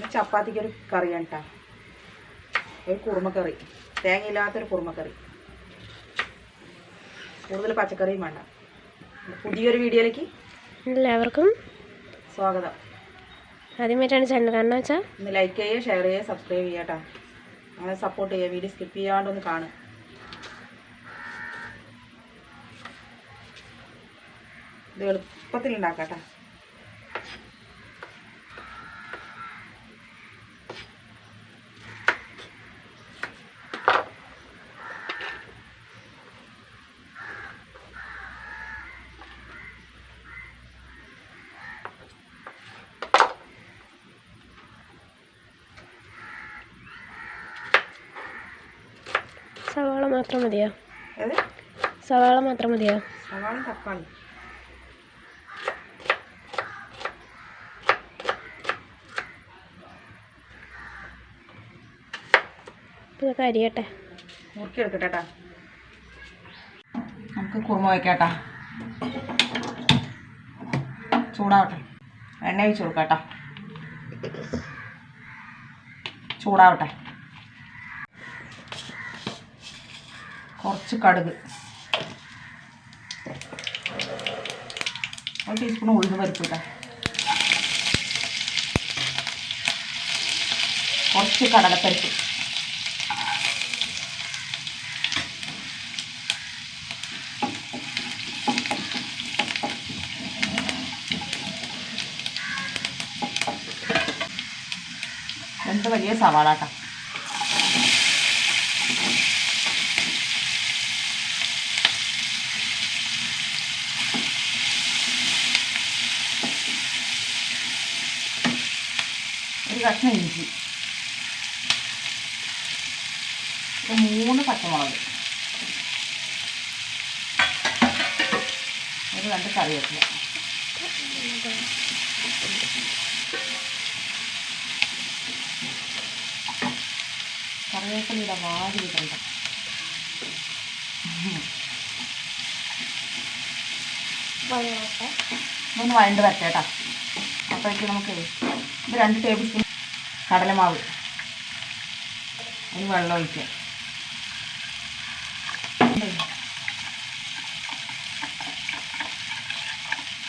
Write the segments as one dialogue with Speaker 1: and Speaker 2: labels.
Speaker 1: ഇത് ചപ്പാത്തിക്ക് ഒരു കറിയാണ് കേട്ടോ ഒരു കുറുമക്കറി. തേങ്ങയില്ലാത്തൊരു കുറുമക്കറി. കൂടുതൽ പച്ചക്കറിയും വേണ്ട. പുതിയൊരു വീഡിയോയിലേക്ക്
Speaker 2: എല്ലാവർക്കും
Speaker 1: സ്വാഗതം.
Speaker 2: ആദ്യമായിട്ടാണ് ചാനൽ കാരണം വെച്ചാൽ
Speaker 1: ഒന്ന് ലൈക്ക് ചെയ്യുക ഷെയർ ചെയ്യുക സബ്സ്ക്രൈബ് ചെയ്യുക കേട്ടോ അങ്ങനെ സപ്പോർട്ട് ചെയ്യുക വീഡിയോ സ്കിപ്പ് ചെയ്യാണ്ടൊന്ന് കാണും ഇത് എളുപ്പത്തിൽ ഉണ്ടാക്കാം കേട്ടോ
Speaker 2: സവാള മാത്രം മതിയോ? സവാള മാത്രം മതിയോ?
Speaker 1: സവാള തക്കാളി.
Speaker 2: ഇതൊക്കെ അരിയട്ടെ.
Speaker 1: മുറുക്കി നമുക്ക് കുറുമ വയ്ക്കാട്ടാ. ചൂടാവട്ടെ. എണ്ണ ഒഴിച്ച് കൊടുക്കാട്ടാ. ചൂടാവട്ടെ. കുറച്ച് കടുക്. ഒരു ടീസ്പൂൺ ഉഴുന്ന് പരിപ്പ് കേട്ടോ കുറച്ച് കടലപ്പരിപ്പ്. രണ്ട് വലിയ സവാള കേട്ടോ. ഒരു കഷ്ണം ഇഞ്ചി ഒരു മൂന്ന് പച്ചമുളക്. ഒരു രണ്ട് കറിവേപ്പില. കറിവേപ്പിലയുടെ വാരി വിടണ്ട ഇതൊന്ന് വഴണ്ട് വരട്ടേട്ടാ അപ്പോഴേക്ക് നമുക്ക് ഇത് രണ്ട് ടേബിൾ സ്പൂൺ കടലമാവ്. അതിന് വെള്ളം ഒഴിക്കുക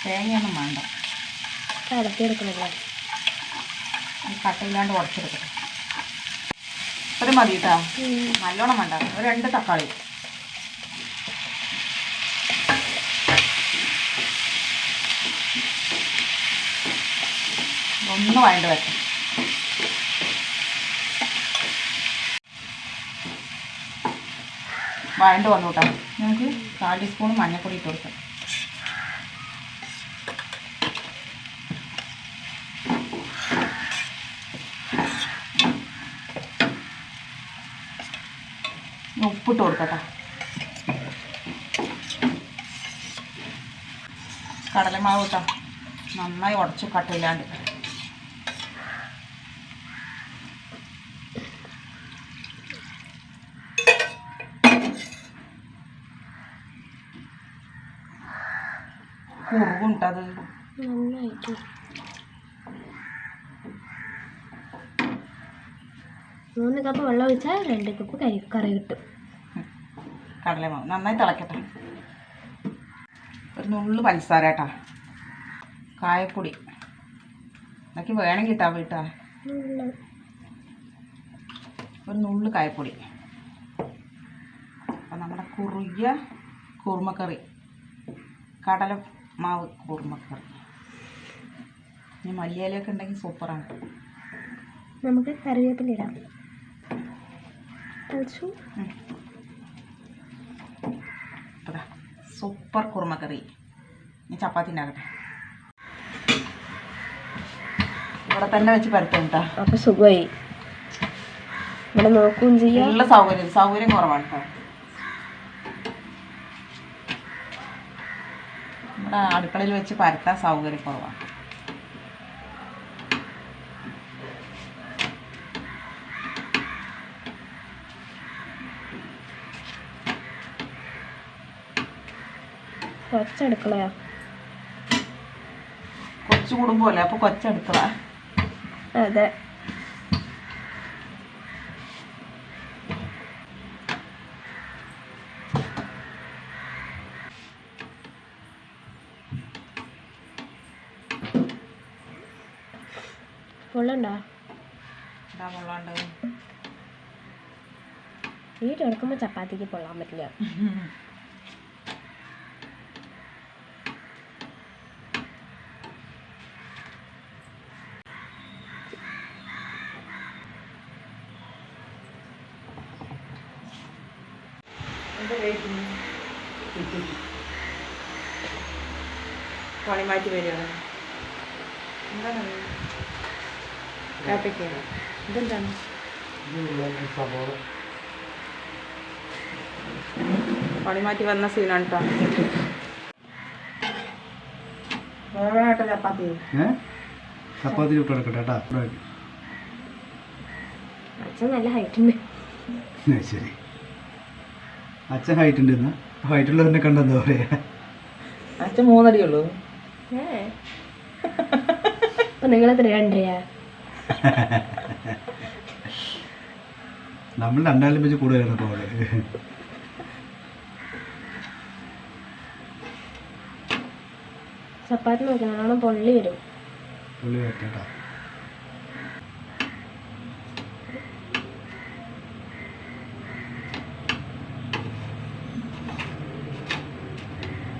Speaker 1: തേങ്ങയൊന്നും വേണ്ട. ഈ കട്ടയില്ലാണ്ട് ഉടച്ചെടുക്കട്ടെ. ഇത്രയും മതി കേട്ടോ. നല്ലോണം വേണ്ട. ഒരു രണ്ട് തക്കാളി. ഒന്ന് വേണ്ട വെക്കാം വഴണ്ട് വന്നു കേട്ടോ നമുക്ക് കാൽ ടീസ്പൂൺ മഞ്ഞൾപ്പൊടി ഇട്ട് കൊടുക്കാം. ഉപ്പിട്ട് കൊടുക്കട്ടെ. കടലമാവ് കേട്ടോ നന്നായി ഉടച്ചു കട്ടയില്ലാണ്ട്
Speaker 2: നന്നായിട്ട്. മൂന്ന് കപ്പ് വെള്ളം ഒഴിച്ചാൽ രണ്ട് കപ്പ് കറി കറി കിട്ടും.
Speaker 1: കടലമാവ് നന്നായി തിളക്കട്ടെ. ഒരു നുള്ളു പഞ്ചസാര കേട്ടാ. കായപ്പൊടി. എന്നൊക്കെ വേണം കിട്ടാ. വീട്ടാ ഒരു നുള്ളു കായപ്പൊടി. അപ്പം നമ്മുടെ കുറുകിയ കുറുമക്കറി. കടല മാവ് കുറുമക്കറി ഇനി മല്ലിയിലൊക്കെ ഉണ്ടെങ്കിൽ സൂപ്പറാണ്.
Speaker 2: നമുക്ക് കറിവേപ്പില ഇടാം.
Speaker 1: അതാ സൂപ്പർ കുറുമക്കറി. ഇനി ചപ്പാത്തി ഉണ്ടാക്കട്ടെ. ഇവിടെ തന്നെ വെച്ച് പരത്തും കേട്ടോ
Speaker 2: അപ്പോൾ സുഖമായി. ഇവിടെ നോക്കുകയും ചെയ്യാം.
Speaker 1: നല്ല സൗകര്യം സൗകര്യം കുറവാണ് കേട്ടോ അടുക്കളയിൽ വെച്ച് പരത്താൻ സൗകര്യം കുറവാണ്
Speaker 2: കുറച്ചടുക്കളയാ
Speaker 1: കൊച്ചു കുടുംബമല്ലേ അപ്പോൾ കൊച്ചടുക്കള.
Speaker 2: അതെ.
Speaker 1: കൊള്ളാണ്ട്.
Speaker 2: വീട്ടിൽ എടുക്കുമ്പോൾ ചപ്പാത്തിക്ക് പൊള്ളാൻ പറ്റില്ല.
Speaker 1: പണി മാറ്റി വരികയാണ്. എന്താണ് കാപ്പിക്കാണ് ഇതെന്താണ് പണി മാറ്റി വന്ന സീനാണ് കേട്ടോ വേറെ കേട്ടോ ചപ്പാത്തി.
Speaker 3: ചപ്പാത്തി ചുട്ട് എടുക്കട്ടെ കേട്ടാ.
Speaker 2: അച്ഛൻ നല്ല ഹൈറ്റ് ഉണ്ട്.
Speaker 3: ശരി. അച്ഛൻ ഹൈറ്റ് ഉണ്ട് ഇന്ന്. ഹൈറ്റ് ഉള്ളവരെ കണ്ടെന്താ പറയാ?
Speaker 1: അച്ഛൻ മൂന്നടിയുള്ളൂ
Speaker 2: ഏ. അപ്പൊ നിങ്ങളെത്ര രണ്ടരയാ?
Speaker 3: നമ്മൾ രണ്ടാലും വെച്ച് കൂടുതലാണ് ഇപ്പോൾ അവിടെ.
Speaker 2: ചപ്പാത്തി നോക്കി നല്ലോണം പൊള്ളി വരും.
Speaker 3: പൊള്ളി വെക്കട്ടാ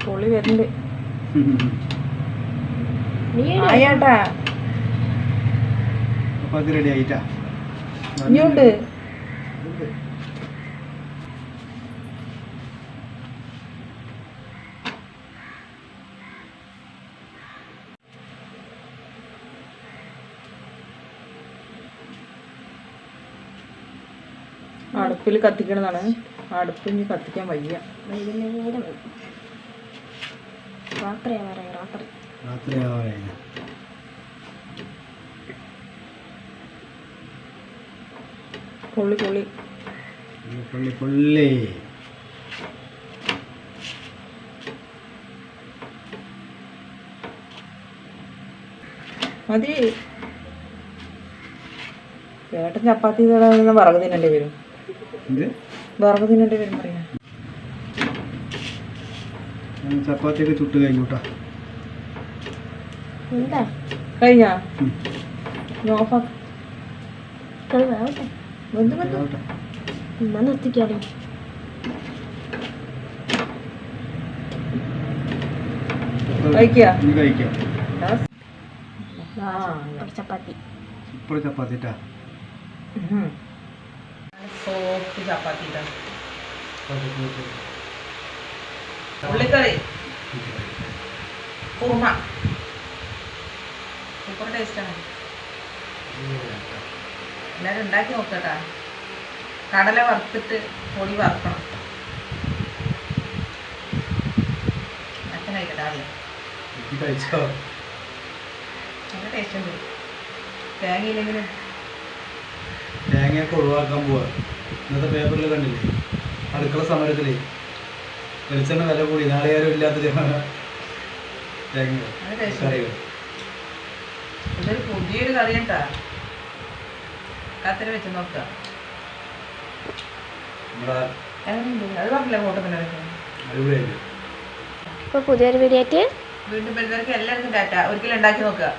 Speaker 1: പൊള്ളി വരുന്നുണ്ട്
Speaker 2: നീ
Speaker 1: ആയേട്ടാ.
Speaker 3: ചപ്പാത്തി റെഡി ആയിട്ടാ.
Speaker 1: ഇനിയുണ്ട് അടുപ്പിൽ കത്തിക്കണതാണ്. അടുപ്പ് ഇനി കത്തിക്കാൻ വയ്യ.
Speaker 2: വൈകുന്നേരം. വരും. രാത്രിയാ പറയാ രാത്രി.
Speaker 3: രാത്രി
Speaker 1: പൊള്ളി പൊള്ളി.
Speaker 3: പൊള്ളി പൊള്ളി.
Speaker 1: മതി. ചേട്ടൻ ചപ്പാത്തി തരാൻ വിറക് തിന്നേണ്ടി വരും? വിറക് തിന്നേണ്ടി വരും പറയാ.
Speaker 3: ഞാൻ ചപ്പാത്തിയൊക്കെ ചുട്ട് കഴിഞ്ഞൂട്ടാ.
Speaker 2: എന്താ?
Speaker 1: കഴിഞ്ഞാ?
Speaker 3: ഉം.
Speaker 1: ഓഫാക്ക് വെന്ത്
Speaker 3: ആവട്ടെ.
Speaker 2: എന്നാ നിർത്തിക്കാളി ചപ്പാത്തി.
Speaker 3: ചപ്പാത്തി
Speaker 1: സോഫ്റ്റ് ചപ്പാത്തി ഉള്ളിക്കറി. കുറുമ. സൂപ്പർ ടേസ്റ്റാണ്. എല്ലാവരും ഉണ്ടാക്കി നോക്കട്ടാ. കടല വറുത്തിട്ട് പൊടി വറുക്കണം. അച്ഛൻ കഴിക്കട്ടെ ആദ്യം. നല്ല ടേസ്റ്റ് ഉണ്ട്. തേങ്ങയില്ലെങ്കിലും
Speaker 3: തേങ്ങയൊക്കെ ഒഴിവാക്കാൻ പോവാ. ഇന്നത്തെ പേപ്പറിൽ കണ്ടില്ലേ? അടുക്കള സമരത്തിൽ. വെളിച്ചെണ്ണ വില കൂടി. നാളികേരം ഇല്ലാത്ത തേങ്ങ കറികൾ
Speaker 1: ഇതൊരു പുതിയൊരു കറി കേട്ടാ കത്തിരി വെച്ച് നോക്കുക അത് പറഞ്ഞില്ലേ
Speaker 2: പുതിയൊരു വീഡിയോ ആയിട്ട്
Speaker 1: വീണ്ടും എല്ലാവർക്കും ടാറ്റ ഒരിക്കലും ഉണ്ടാക്കി നോക്കുക.